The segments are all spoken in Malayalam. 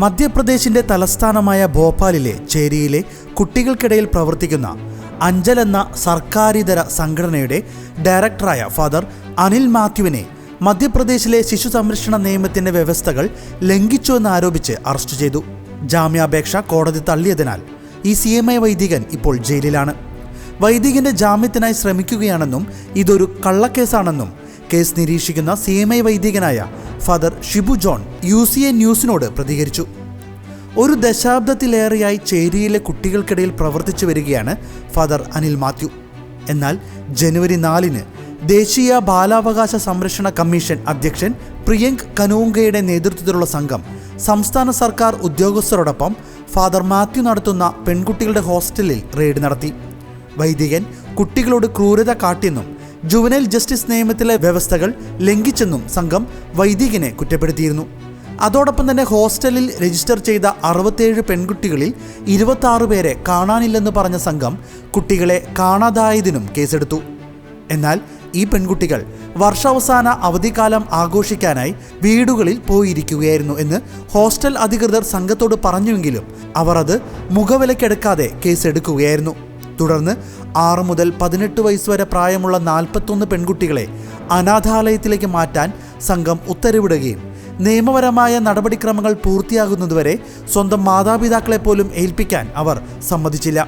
മധ്യപ്രദേശിന്റെ തലസ്ഥാനമായ ഭോപ്പാലിലെ ചേരിയിലെ കുട്ടികൾക്കിടയിൽ പ്രവർത്തിക്കുന്ന അഞ്ചൽ എന്ന സർക്കാരിതര സംഘടനയുടെ ഡയറക്ടറായ ഫാദർ അനിൽ മാത്യുവിനെ മധ്യപ്രദേശിലെ ശിശു സംരക്ഷണ നിയമത്തിന്റെ വ്യവസ്ഥകൾ ലംഘിച്ചു എന്നാരോപിച്ച് അറസ്റ്റ് ചെയ്തു. ജാമ്യാപേക്ഷ കോടതി തള്ളിയതിനാൽ ഈ സി എം ഐ വൈദികൻ ഇപ്പോൾ ജയിലിലാണ്. വൈദികന്റെ ജാമ്യത്തിനായി ശ്രമിക്കുകയാണെന്നും ഇതൊരു കള്ളക്കേസാണെന്നും കേസ് നിരീക്ഷിക്കുന്ന C M I വൈദികനായ father Shibu John U C A ന്യൂസിനോട് പ്രതികരിച്ചു. ഒരു ദശാബ്ദത്തിലേറെയായി ചേരിയിലെ കുട്ടികൾക്കിടയിൽ പ്രവർത്തിച്ചു വരികയാണ് ഫാദർ അനിൽ മാത്യു. എന്നാൽ ജനുവരി നാലിന് ദേശീയ ബാലാവകാശ സംരക്ഷണ കമ്മീഷൻ അധ്യക്ഷൻ പ്രിയങ്ക് കനൂങ്കയുടെ നേതൃത്വത്തിലുള്ള സംഘം സംസ്ഥാന സർക്കാർ ഉദ്യോഗസ്ഥരോടൊപ്പം ഫാദർ മാത്യു നടത്തുന്ന പെൺകുട്ടികളുടെ ഹോസ്റ്റലിൽ റെയ്ഡ് നടത്തി. വൈദികൻ കുട്ടികളോട് ക്രൂരത കാട്ടിയെന്നും ജുവനൈൽ ജസ്റ്റിസ് നിയമത്തിലെ വ്യവസ്ഥകൾ ലംഘിച്ചെന്നും സംഘം വൈദികനെ കുറ്റപ്പെടുത്തിയിരുന്നു. അതോടൊപ്പം തന്നെ ഹോസ്റ്റലിൽ രജിസ്റ്റർ ചെയ്ത അറുപത്തേഴ് പെൺകുട്ടികളിൽ ഇരുപത്തി പേരെ കാണാനില്ലെന്ന് പറഞ്ഞ സംഘം കുട്ടികളെ കാണാതായതിനും കേസെടുത്തു. എന്നാൽ ഈ പെൺകുട്ടികൾ വർഷാവസാന അവധിക്കാലം ആഘോഷിക്കാനായി വീടുകളിൽ പോയിരിക്കുകയായിരുന്നു എന്ന് ഹോസ്റ്റൽ അധികൃതർ സംഘത്തോട് പറഞ്ഞുവെങ്കിലും അവർ അത് മുഖവിലക്കെടുക്കാതെ കേസെടുക്കുകയായിരുന്നു. തുടർന്ന് ആറ് മുതൽ പതിനെട്ട് വയസ്സ് വരെ പ്രായമുള്ള നാൽപ്പത്തൊന്ന് പെൺകുട്ടികളെ അനാഥാലയത്തിലേക്ക് മാറ്റാൻ സംഘം ഉത്തരവിടുകയും നിയമപരമായ നടപടിക്രമങ്ങൾ പൂർത്തിയാകുന്നതുവരെ സ്വന്തം മാതാപിതാക്കളെ പോലും ഏൽപ്പിക്കാൻ അവർ സമ്മതിച്ചില്ല.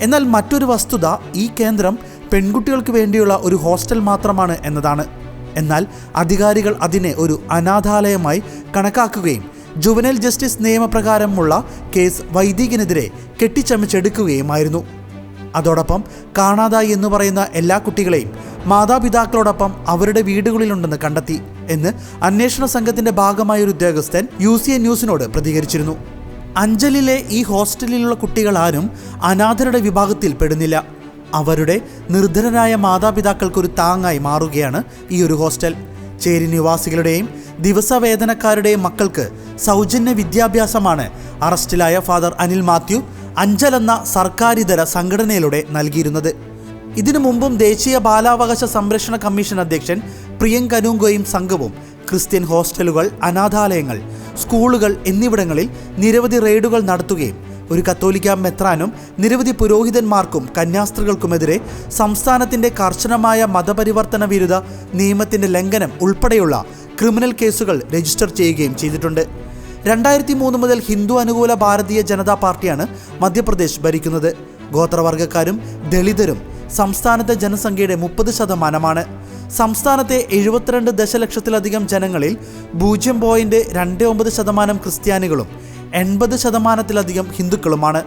എന്നാൽ മറ്റൊരു വസ്തുത ഈ കേന്ദ്രം പെൺകുട്ടികൾക്ക് വേണ്ടിയുള്ള ഒരു ഹോസ്റ്റൽ മാത്രമാണ് എന്നതാണ്. എന്നാൽ അധികാരികൾ അതിനെ ഒരു അനാഥാലയമായി കണക്കാക്കുകയും ജുവനൽ ജസ്റ്റിസ് നിയമപ്രകാരമുള്ള കേസ് വൈദികനെതിരെ കെട്ടിച്ചമച്ചെടുക്കുകയുമായിരുന്നു. അതോടൊപ്പം കാണാതായി എന്ന് പറയുന്ന എല്ലാ കുട്ടികളെയും മാതാപിതാക്കളോടൊപ്പം അവരുടെ വീടുകളിലുണ്ടെന്ന് കണ്ടെത്തി എന്ന് അന്വേഷണ സംഘത്തിന്റെ ഭാഗമായ ഒരു ഉദ്യോഗസ്ഥൻ യു സി എ ന്യൂസിനോട് പ്രതികരിച്ചിരുന്നു. അഞ്ചലിലെ ഈ ഹോസ്റ്റലിലുള്ള കുട്ടികൾ ആരും അനാഥരുടെ വിഭാഗത്തിൽ പെടുന്നില്ല. അവരുടെ നിർധനരായ മാതാപിതാക്കൾക്കൊരു താങ്ങായി മാറുകയാണ് ഈ ഒരു ഹോസ്റ്റൽ. ചേരി നിവാസികളുടെയും ദിവസവേതനക്കാരുടെയും മക്കൾക്ക് സൗജന്യ വിദ്യാഭ്യാസമാണ് അറസ്റ്റിലായ ഫാദർ അനിൽ മാത്യു അഞ്ചൽ എന്ന സർക്കാരിതര സംഘടനയിലൂടെ നൽകിയിരുന്നത്. ഇതിനു മുമ്പും ദേശീയ ബാലാവകാശ സംരക്ഷണ കമ്മീഷൻ അധ്യക്ഷൻ പ്രിയങ്കനൂങ്കോയും സംഘവും ക്രിസ്ത്യൻ ഹോസ്റ്റലുകൾ അനാഥാലയങ്ങൾ സ്കൂളുകൾ എന്നിവിടങ്ങളിൽ നിരവധി റെയ്ഡുകൾ നടത്തുകയും ഒരു കത്തോലിക്ക മെത്രാനും നിരവധി പുരോഹിതന്മാർക്കും കന്യാസ്ത്രീകൾക്കുമെതിരെ സംസ്ഥാനത്തിന്റെ കർശനമായ മതപരിവർത്തന വിരുദ്ധ നിയമത്തിന്റെ ലംഘനം ഉൾപ്പെടെയുള്ള ക്രിമിനൽ കേസുകൾ രജിസ്റ്റർ ചെയ്യുകയും ചെയ്തിട്ടുണ്ട്. രണ്ടായിരത്തി മൂന്ന് മുതൽ ഹിന്ദു അനുകൂല ഭാരതീയ ജനതാ പാർട്ടിയാണ് മധ്യപ്രദേശ് ഭരിക്കുന്നത്. ഗോത്രവർഗക്കാരും ദളിതരും സംസ്ഥാനത്തെ ജനസംഖ്യയുടെ മുപ്പത് ശതമാനമാണ്. സംസ്ഥാനത്തെ എഴുപത്തിരണ്ട് ദശലക്ഷത്തിലധികം ജനങ്ങളിൽ പൂജ്യം പോയിന്റ് രണ്ട് ഒമ്പത് ശതമാനം ക്രിസ്ത്യാനികളും എൺപത് ശതമാനത്തിലധികം ഹിന്ദുക്കളുമാണ്.